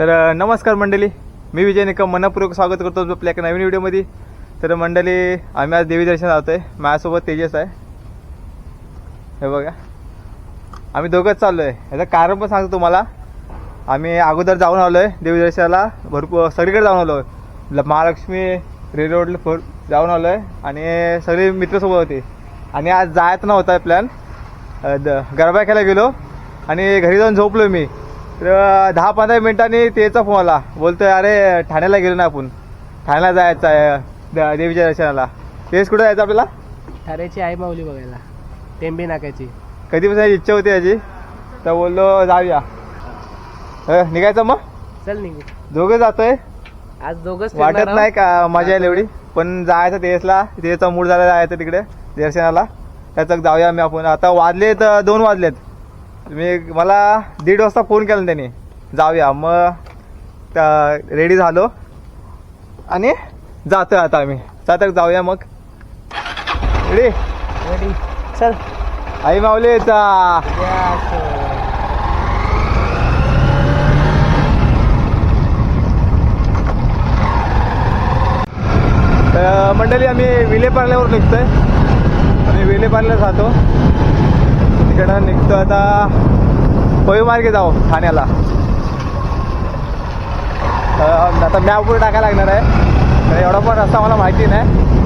तर नमस्कार मंडळी. मी विजय निकम. मनपूर्वक स्वागत करतो आपल्या एका नवीन व्हिडिओमध्ये. तर मंडळी आम्ही आज देवी दर्शन आहे माझ्यासोबत तेजस आहे. हे बघा. आम्ही दोघंच चाललो आहे याचं कारण पण सांगतो तुम्हाला. आम्ही अगोदर जाऊन आलो आहे देवी दर्शनाला. भरपूर सगळीकडे जाऊन आलो आहे महालक्ष्मी रे रोडला फोर जाऊन आलो आहे आणि सगळे मित्रसोबत होते. आणि आज जायचं नव्हता प्लॅन. गरबा खेळायला गेलो. आणि घरी जाऊन झोपलो मी. तर दहा पंधरा मिनिटांनी तेचा फोन आला. बोलतोय अरे ठाण्याला गेलो ना आपण. ठाण्याला जायचं आहे देवीच्या दर्शनाला. तेच कुठं जायचं आपल्याला? ठाण्याची आई माऊली बघायला. टेंबे नाक्याची. कधीपासून इच्छा होती याची. तर बोललो जाऊया. निघायचं मग? चल निघू. दोघं जातोय? आज दोघच वाटत नाही का मजा येईल एवढी? पण जायचं तेजसला तेजचा मूड झाला जायचं तिकडे दर्शनाला. त्याचं जाऊया आम्ही आपण. आता वाजलेत दोन वाजलेत. मी मला दीड वाजता फोन केला त्याने. जाऊया. मग रेडी झालो. आणि जातोय आता आम्ही. जाता जाऊया मग. रेडी रेडी चल. आई माऊली चा तर मंडळी आम्ही विलेपार्ल्यावर निघतोय. आम्ही विलेपार्ल्याला जातो. तिकडं निघतो आता. पळी मार्गे जाऊ ठाण्याला. आता आता मॅपवर टाकायला लागणार आहे. एवढा पण रस्ता मला माहिती नाही.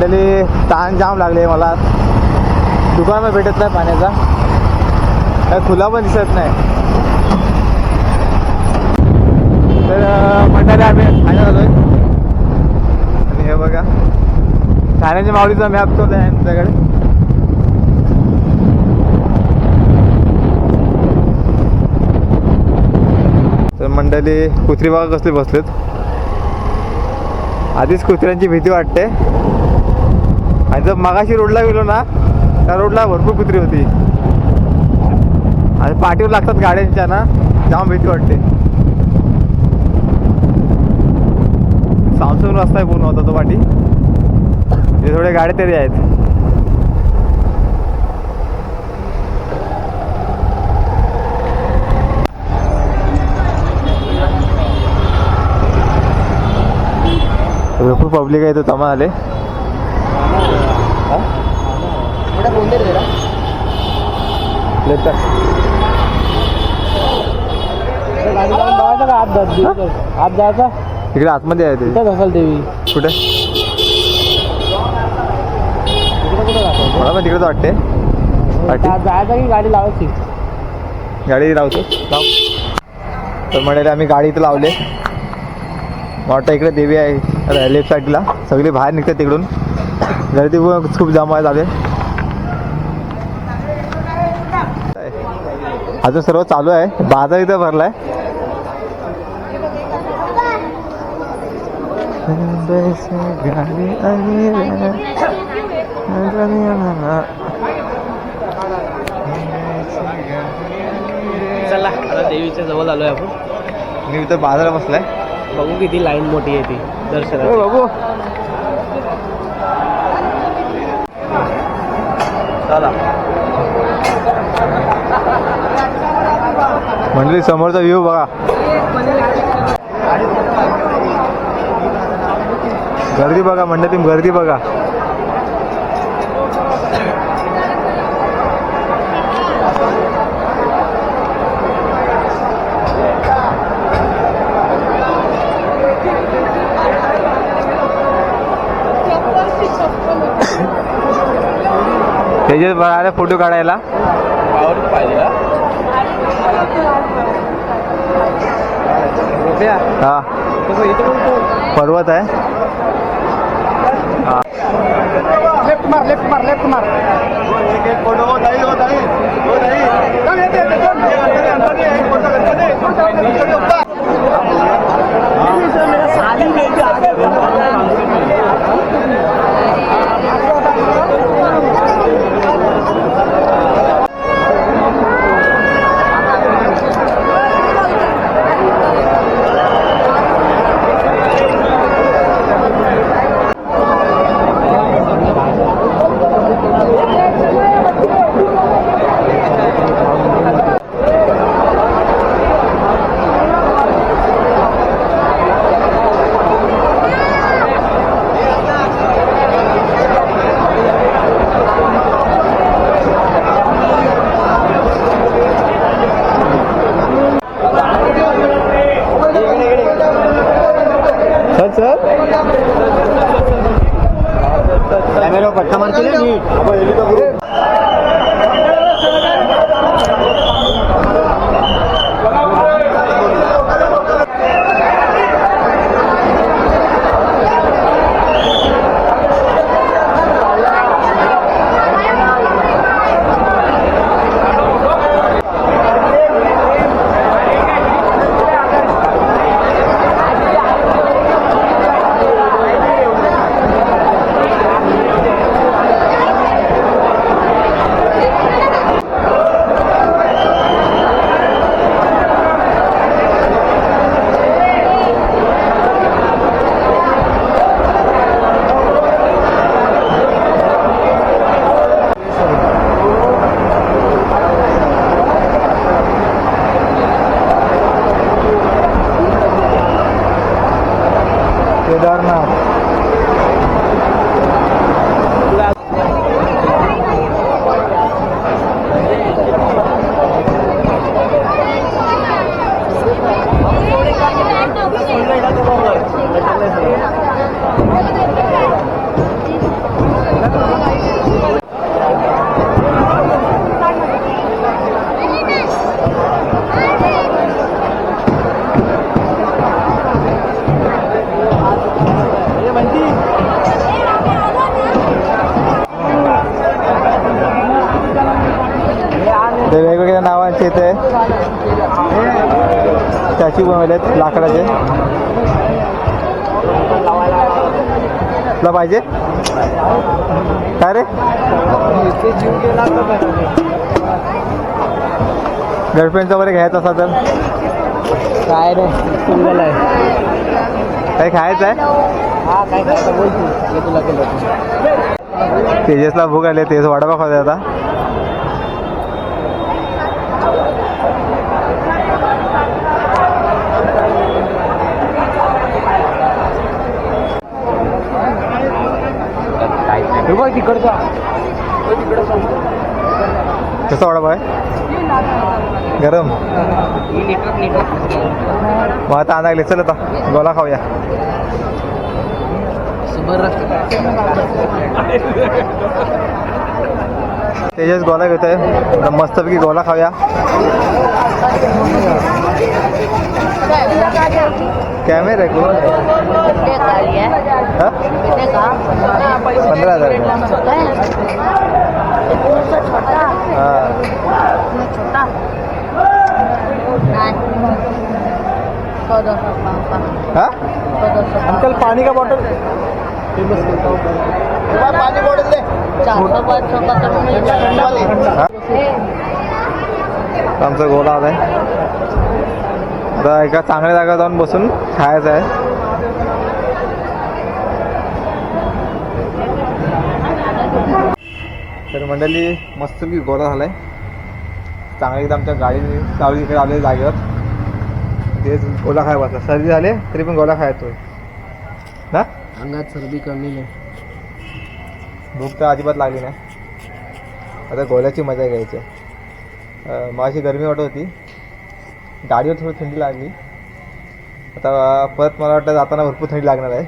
तर मंडळी ताण जाम लागले मला. दुकान भेटत नाही पाण्याचा. काय खुला पण दिसत नाही. तर अं, मंडळी आम्ही ठाण्यात आलोय. आणि हे बघा. ठाण्याच्या मावळीचा मॅप तो आहे आमच्याकडे. तर मंडळी कुत्री बघा कसले बसलेत. आधीच कुत्र्यांची भीती वाटते. आणि जर मगाशी रोडला गेलो ना त्या रोडला भरपूर कुत्री होती. आणि पाठीवर लागतात गाड्यांच्या ना जाम भीती वाटते. सामसून रस्ता आहे पूर्ण होता तो पाठी. ते थोडे गाड्या तरी आहेत. भरपूर पब्लिक आहे तो तमा आले आत जायचा? इकडे आतमध्ये आहे ते. कुठं घासल देवी कुठे? तिकडे कुठं घासायचं मला पण तिकडेच वाटते आत जायचं की गाडी लावायची? गाडी लावतो. लाव. तर म्हणाले आम्ही गाडी इथं लावले वाटतं इकडे देवी आहे. लेफ्ट साईडला सगळी बाहेर निघतात तिकडून. गर्दी खूप जाम झाले अजून सर्व चालू आहे. बाजार इथं भरलाय. चला आता देवीच्या जवळ आलोय आपण. मी इथं बाजारात बसलाय. बघू किती लाईन मोठी आहे ती ए दर्शनाची बाबू चला. मंडळी समोरचा व्ह्यू बघा. गर्दी बघा मंडळी गर्दी बघा. त्याच्यात आले फोटो काढायला. हा. पर्वत आहे. स्टॅच्यू बनवलेत लाकडाचे तुला पाहिजे? काय रे? गर्लफ्रेंडचा वगैरे घ्यायचा असा तर? काय रे? सिंगल आहे. काही खायचं आहे? तेजसला भूक आली तेज वडापाव खाते आता. तिकडचा. कसा वडापाव आहे गरम. मग आता आणा लागले चल आता. गोला खाऊया. तेजस गोला घेतोय. आहे मस्तपैकी गोला खाऊया. कॅमेरा आहे कोण हा? पंधरा हजार हा हा? अंकल पाणी का बॉटल पाणी बॉटल दे हा? आमचा गोला आलाय आता एका चांगल्या जागा जाऊन बसून खायचं आहे. तर मंडळी मस्तपैकी गोला झालाय. चांगली एकदम आमच्या गाडी लावली इकडे आले जागेवर. तेच गोला खाय बसला. सर्दी झाले तरी पण गोला खायचोय ना? अंगात सर्दी कमी नाही भूक तर अजिबात लागली नाही. आता गोल्याची मजा घ्यायची आहे. माझी गरमी वाटत होती. गाडीवर थोडी थंडी लागली. आता परत मला वाटतं जाताना भरपूर थंडी लागणार आहे.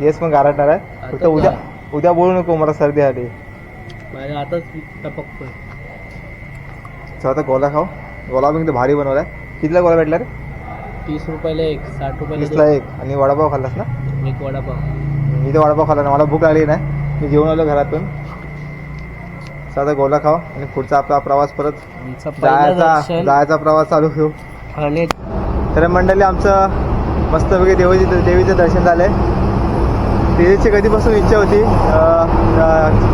तेच पण गारटणार आहे. फक्त उद्या उद्या बोलू नको मला सर्दी आली चला आता गोला खाऊ. गोला पण भारी बनवलाय. कितीला गोला भेटला रे? तीस रुपयाला एक साठ रुपयाला एक. आणि वडापाव खाल्लास ना. एक वडापाव. मी ते वडापाव खाल्ला ना मला भूक लागली नाही. मी जेवण आलो घरातून. आता गोला खाऊ. आणि पुढचा आपला प्रवास परत जायचा जायचा प्रवास चालू ठेवू. आणि तर मंडळी आमचं मस्तपैकी देवीचे देवीचं दर्शन झालंय. देवीची कधीपासून इच्छा होती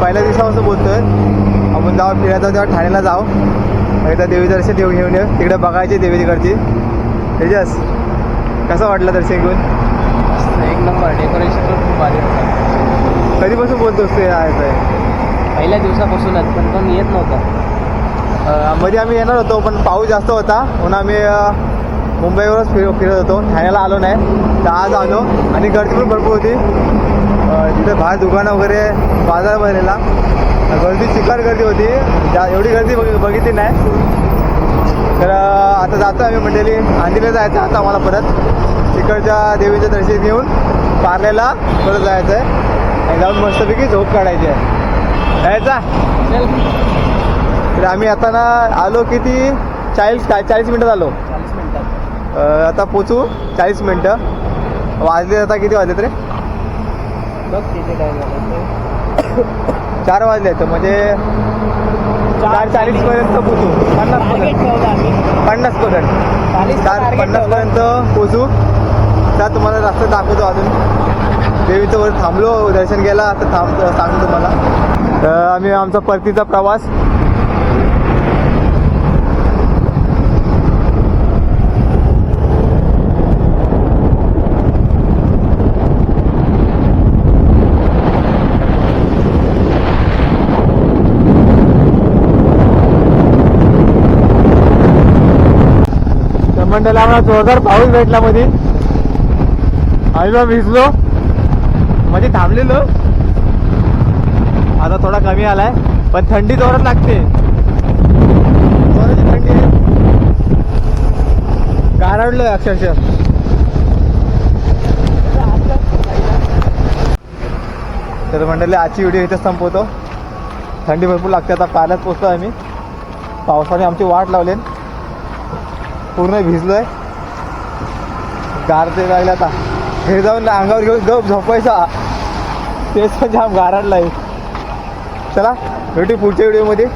पहिल्या दिवसापासून बोलतोय. आपण जाऊ फिरायला तेव्हा ठाण्याला जाऊ. एकदा देवी दर्शन घेऊन घेऊन येऊ. तिकडे बघायची देवी तिकडची तेजस कसं वाटलं दर्शन घेऊन? एक नंबर डेकोरेशन पण खूप भारी होतं. कधीपासून बोलतोस ते आहे पहिल्या दिवसापासूनच पण पण येत नव्हता. मध्ये आम्ही येणार होतो पण पाऊस जास्त होता. म्हणून आम्ही मुंबईवरच फिर फिरत होतो. ठाण्याला आलो नाही. तर आज आलो. आणि गर्दी पण भरपूर होती. तिथे बाहेर दुकानं वगैरे बाजार भरलेला. गर्दी चिकार गर्दी होती. जा एवढी गर्दी बघ बघितली नाही. तर आता जातो आम्ही मंडळी. आंधीला जायचं आता आम्हाला परत. तिकडच्या देवीचं दर्शन घेऊन पार्लेला परत जायचं आहे आणि जाऊन मस्तपैकी झोप काढायची आहे. जायचा? तर आम्ही आता ना आलो किती? चाळीस चाळीस मिनटात आलो चाळीस मिनिटात अं, आता पोचू. चाळीस मिनटं. वाजले आता किती वाजले रे बघ तिथे काय झालं चार वाजले तर म्हणजे चार चाळीस पर्यंत पोचू. पन्नास पर्यंत. पन्नास पर्यंत. चार पन्नास पर्यंत पोचू. त्या तुम्हाला रस्ता दाखवतो अजून. देवीचं वर थांबलो दर्शन घ्यायला तर थांब सांगतो तुम्हाला. तर आम्ही आमचा परतीचा प्रवास. मंडळाला आम्हाला जोरदार पाऊस भेटला मध्ये. आईला मग भिजलो. मध्ये थांबलेलो. आता थोडा कमी आलाय. पण थंडी जोरात लागते. जोराची थंडी आहे. गारडलोय अक्षरशः. तर मंडळी आजची व्हिडिओ इथेच संपवतो. थंडी भरपूर लागते. आता पाण्यात पोचतो आम्ही. पावसाने आमची वाट लावली पूर्ण भिजलोय. गारते लागले आता. हे जाऊन अंगावर घेऊन गप झोपायचा. तेच पण जाम गारडलाय. चला भेटू पुढच्या व्हिडिओमध्ये